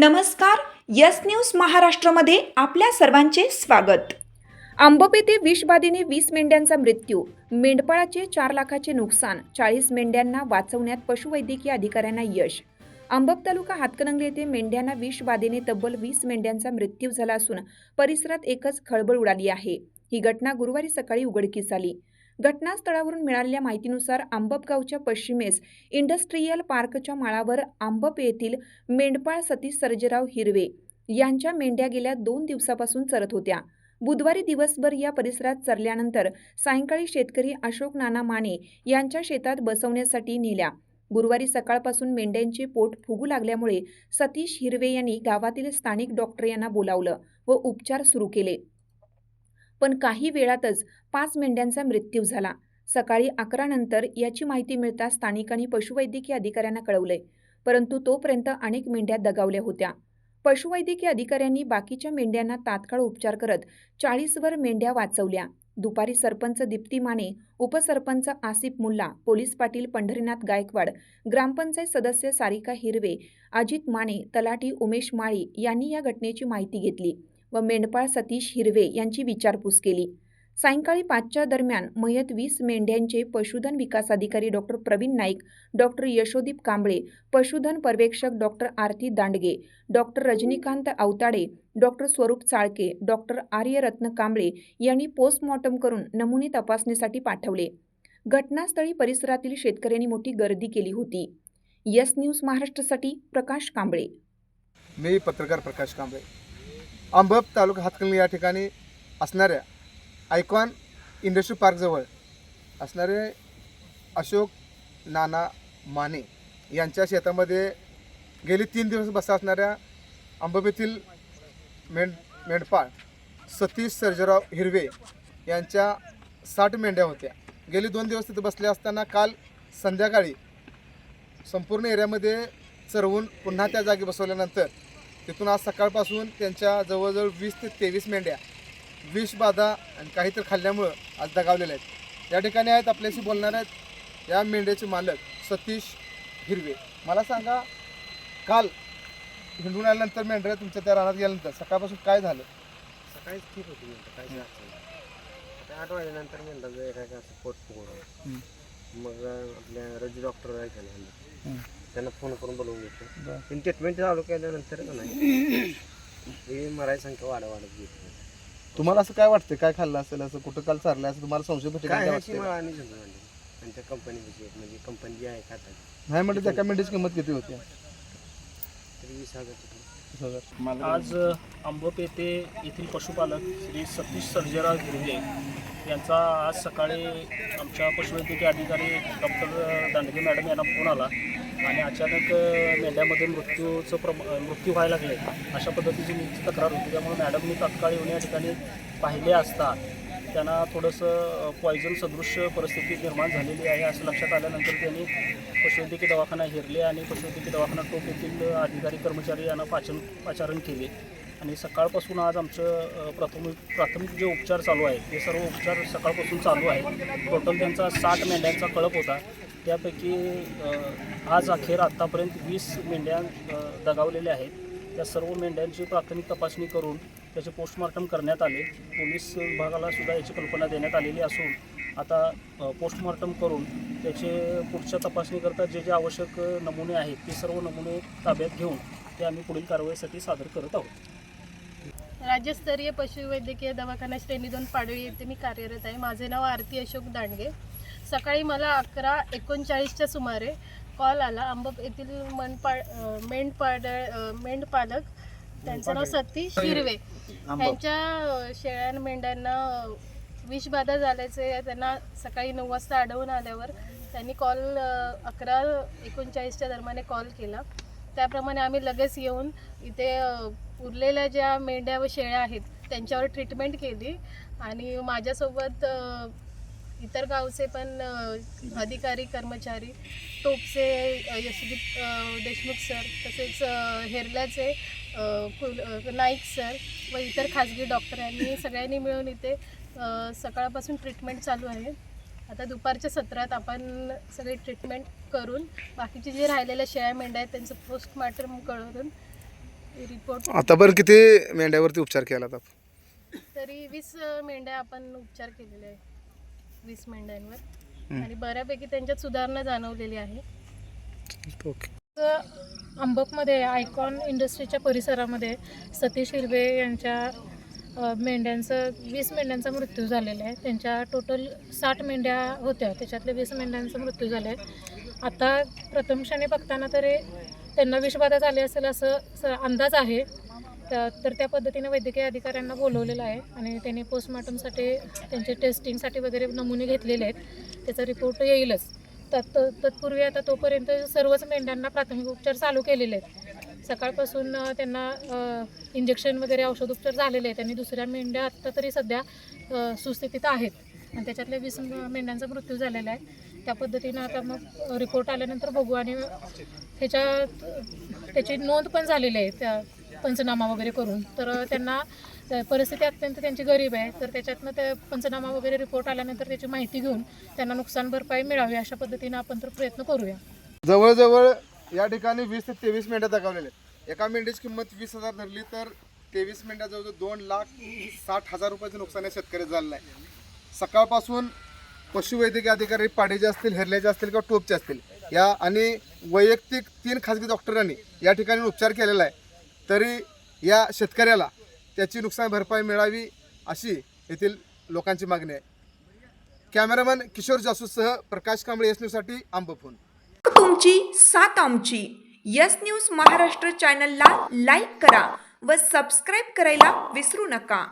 नमस्कार yes news महाराष्ट्रमध्ये आपल्या सर्वांचे स्वागत. आंबप येथे विषबाधेने वीस मेंढ्यांचा मृत्यू. मेंढपाळाचे चार लाखाचे नुकसान. चाळीस मेंढ्यांना वाचवण्यात पशुवैद्यकीय अधिकाऱ्यांना यश. आंबप तालुका हातकणंगले येथे मेंढ्यांना विषबाधेने तब्बल वीस मेंढ्यांचा मृत्यू झाला असून परिसरात एकच खळबळ उडाली आहे. ही घटना गुरुवारी सकाळी उघडकीस आली. घटनास्थळावरून मिळालेल्या माहितीनुसार आंबप गावच्या पश्चिमेस इंडस्ट्रीयल पार्कच्या माळावर आंबप येथील मेंढपाळ सतीश सर्जेराव हिरवे यांच्या मेंढ्या गेल्या दोन दिवसापासून चरत होत्या. बुधवारी दिवसभर या परिसरात चरल्यानंतर सायंकाळी शेतकरी अशोक नाना माने यांच्या शेतात बसवण्यासाठी नेल्या. गुरुवारी सकाळपासून मेंढ्यांचे पोट फुगू लागल्यामुळे सतीश हिरवे यांनी गावातील स्थानिक डॉक्टर यांना बोलावलं व उपचार सुरू केले. पण काही वेळातच पाच मेंढ्यांचा मृत्यू झाला. सकाळी अकरा नंतर याची माहिती मिळताच स्थानिकांनी पशुवैद्यकीय अधिकाऱ्यांना कळवले परंतु तोपर्यंत अनेक मेंढ्या दगावल्या होत्या. पशुवैद्यकीय अधिकाऱ्यांनी बाकीच्या मेंढ्यांना तात्काळ उपचार करत चाळीसवर मेंढ्या वाचवल्या. दुपारी सरपंच दीप्ती माने उपसरपंच आसिफ मुल्ला पोलीस पाटील पंढरीनाथ गायकवाड ग्रामपंचायत सदस्य सारिका हिरवे अजित माने तलाठी उमेश माळी यांनी या घटनेची माहिती घेतली. व मेंढपाळ सतीश हिरवे यांची विचारपूस केली. सायंकाळी पाचच्या दरम्यान मयत वीस मेंढ्यांचे पशुधन विकास अधिकारी डॉक्टर प्रवीण नाईक डॉक्टर यशोदीप कांबळे पशुधन पर्यवेक्षक doctor Aarti Dandge doctor Rajinikant Awtade doctor Swaroop Chalke doctor आर्यरत्न Kamble यांनी पोस्टमॉर्टम करून नमुने तपासणीसाठी पाठवले. घटनास्थळी परिसरातील शेतकऱ्यांनी मोठी गर्दी केली होती. यस न्यूज महाराष्ट्रासाठी प्रकाश कांबळे. मी पत्रकार प्रकाश कांबळे. आंबप तालुका हातकणंगले या ठिकाणी असणाऱ्या आयकॉन इंडस्ट्री पार्कजवळ असणारे अशोक नाना माने यांच्या शेतामध्ये गेली तीन दिवस बसा असणाऱ्या आंबप येथील मेंढ मेंढपाळ सतीश सर्जराव हिरवे यांच्या साठ मेंढ्या होत्या. गेली दोन दिवस तिथे बसले असताना काल संध्याकाळी संपूर्ण एरियामध्ये चरवून पुन्हा त्या जागी बसवल्यानंतर तिथून आज सकाळपासून त्यांच्या जवळजवळ वीस ते तेवीस मेंढ्या विषबाधा आणि काहीतरी खाल्ल्यामुळं आज दगावलेल्या आहेत. या ठिकाणी आहेत आपल्याशी बोलणार आहेत या मेंढ्याचे मालक सतीश हिरवे. मला सांगा काल हिंडून आल्यानंतर मेंढ्या तुमच्या त्या रानात गेल्यानंतर सकाळपासून काय झालं? सकाळीच ठीक होती अडचण नाही. आता आठ वाजल्यानंतर एखादं असं पोट फुगवलं. मग आपल्या रजी डॉक्टर आहे का नाही त्यांना फोन करून बोलवून घेतलं त्यांनी ट्रीटमेंट चालू केल्यानंतर का नाही? हे मराठी संख्या वाढ वाढत गेली. तुम्हाला असं काय वाटतं काय खाल्लं असेल? असं कुठं काल चाललं असं तुम्हाला संशय पटेल काय काय ह्याची वाटतं मला आणि समजा म्हणजे आणि त्या कंपनीची म्हणजे कंपनी जी आहे खातात नाही म्हणजे एका मेंढीची किंमत किती होती? तरी वीस हजार आज आंबप येथे येथील पशुपालक श्री सतीश सर्जेराव हिरवे यांचा आज सकाळी आमच्या पशुवैद्यकीय अधिकारी डॉक्टर दांडगे मॅडम यांना फोन आला. आणि अचानक मेंढ्यामध्ये मृत्यूचं प्रम मृत्यू व्हायला लागले. अशा पद्धतीची नीट तक्रार होती. त्यामुळे मॅडमनी तात्काळ येऊन या ठिकाणी पाहिले असता. त्यांना थोडंसं पॉयझन सदृश्य परिस्थिती निर्माण झालेली आहे असं लक्षात आल्यानंतर त्यांनी पशुवैद्यकीय दवाखाना हिरले आणि पशुवैद्यकीय दवाखाना टोप येथील अधिकारी कर्मचारी यांना पाचन पाचारण केले. आणि सकाळपासून आज आमचं प्राथमिक प्राथमिक जे उपचार चालू आहेत ते सर्व उपचार सकाळपासून चालू आहेत. टोटल त्यांचा साठ मेंढ्यांचा कळप होता. त्यापैकी आज अखेर आत्तापर्यंत वीस मेंढ्या दगावलेल्या आहेत. त्या सर्व मेंढ्यांची प्राथमिक तपासणी करून त्याचे पोस्टमार्टम करण्यात आले. पोलीस विभागाला सुद्धा याची कल्पना देण्यात आलेली असून आता पोस्टमॉर्टम करून त्याचे पुढच्या तपासणीकरता जे जे आवश्यक नमुने आहेत ते सर्व नमुने ताब्यात घेऊन ते आम्ही पुढील कारवाईसाठी सादर करत आहोत. राज्यस्तरीय पशुवैद्यकीय दवाखाना श्रेणी दोन पाडळी येथे मी कार्यरत आहे. माझे नाव आरती अशोक दांडगे. सकाळी मला अकरा एकोणचाळीसच्या सुमारे कॉल आला. आंबप येथील मनपा मेंढपाड मेंढपालक त्यांचं नाव सतीश हिरवे. त्यांच्या शेळ्या मेंढ्यांना विषबाधा झाल्याचे त्यांना सकाळी नऊ वाजता आढळून आल्यावर त्यांनी कॉल अकरा एकोणचाळीसच्या दरम्यान कॉल केला. त्याप्रमाणे आम्ही लगेच येऊन इथे उरलेल्या ज्या मेंढ्या व शेळ्या आहेत त्यांच्यावर ट्रीटमेंट केली आणि माझ्यासोबत इतर गावचे पण अधिकारी कर्मचारी टोपचे यशदीप देशमुख सर तसेच हेरल्याचे कुल नाईक सर व इतर खाजगी डॉक्टरांनी सगळ्यांनी मिळून इथे सकाळपासून ट्रीटमेंट चालू आहे. आता दुपारच्या सत्रात आपण सगळी ट्रीटमेंट करून बाकीचे जे राहिलेल्या शेळ्या मेंढ्या आहेत त्यांचं पोस्टमॉर्टम करून रिपोर्ट आतापर्यंत किती मेंढ्यावरती उपचार केला तरी वीस मेंढ्या आपण उपचार केलेले आहे वीस मेंढ्यांवर. आणि बऱ्यापैकी त्यांच्यात सुधारणा जाणवलेली आहे. ओके. अंबकमध्ये आयकॉन इंडस्ट्रीच्या परिसरामध्ये सतीश हिरवे यांच्या मेंढ्यांचं वीस मेंढ्यांचा मृत्यू झालेला आहे. त्यांच्या टोटल साठ मेंढ्या होत्या. त्याच्यातल्या वीस मेंढ्यांचा मृत्यू झाला आहे आता प्रथम क्षणी बघताना तरी त्यांना विषबाधा झाली असेल असं अंदाज आहे. तर त्या पद्धतीने वैद्यकीय अधिकाऱ्यांना बोलवलेलं आहे आणि त्यांनी पोस्टमॉर्टमसाठी त्यांचे टेस्टिंगसाठी वगैरे नमुने घेतलेले आहेत. त्याचा रिपोर्ट येईलच. तत् तत्पूर्वी आता तोपर्यंत सर्वच मेंढ्यांना प्राथमिक उपचार चालू केलेले आहेत. सकाळपासून त्यांना इंजेक्शन वगैरे औषधोपचार झालेले आहेत आणि दुसऱ्या मेंढ्या आत्ता तरी सध्या सुस्थितीत आहेत. आणि त्याच्यातल्या वीस मेंढ्यांचा मृत्यू झालेला आहे. त्या पद्धतीनं आता मग रिपोर्ट आल्यानंतर बघू आणि ह्याच्या त्याची नोंद पण झालेली आहे. त्या पंचनामा वगैरे करून. तर त्यांना परिस्थिती अत्यंत त्यांची गरीब आहे. तर त्याच्यातनं ते पंचनामा वगैरे रिपोर्ट आल्यानंतर त्याची माहिती घेऊन त्यांना नुकसान भरपाई मिळावी अशा पद्धतीनं आपण तर प्रयत्न करूया. जवळजवळ या ठिकाणी वीस ते तेवीस मेंढ्या दाखवलेल्या आहेत. एका मेंढ्याची किंमत वीस हजार धरली तर तेवीस मेंढ्या जवळजवळ दोन लाख साठ हजार रुपयाचं नुकसान या शेतकऱ्याचं झालेलं आहे. सकाळपासून पशुवैद्यकीय अधिकारी पाडीचे असतील हेरल्याचे असतील किंवा टोपचे असतील या आणि वैयक्तिक तीन खाजगी डॉक्टरांनी या ठिकाणी उपचार केलेला आहे. तरी या शेतकऱ्याला त्याची नुकसान भरपाई मिळावी अशी येथील लोकांची मागणी आहे. कॅमेरामन किशोर जासूससह प्रकाश कांबळे एस न्यूजसाठी आंबफोन तुमची सात आमची. यस न्यूज महाराष्ट्र चॅनलला लाईक करा व सबस्क्राईब करायला विसरू नका.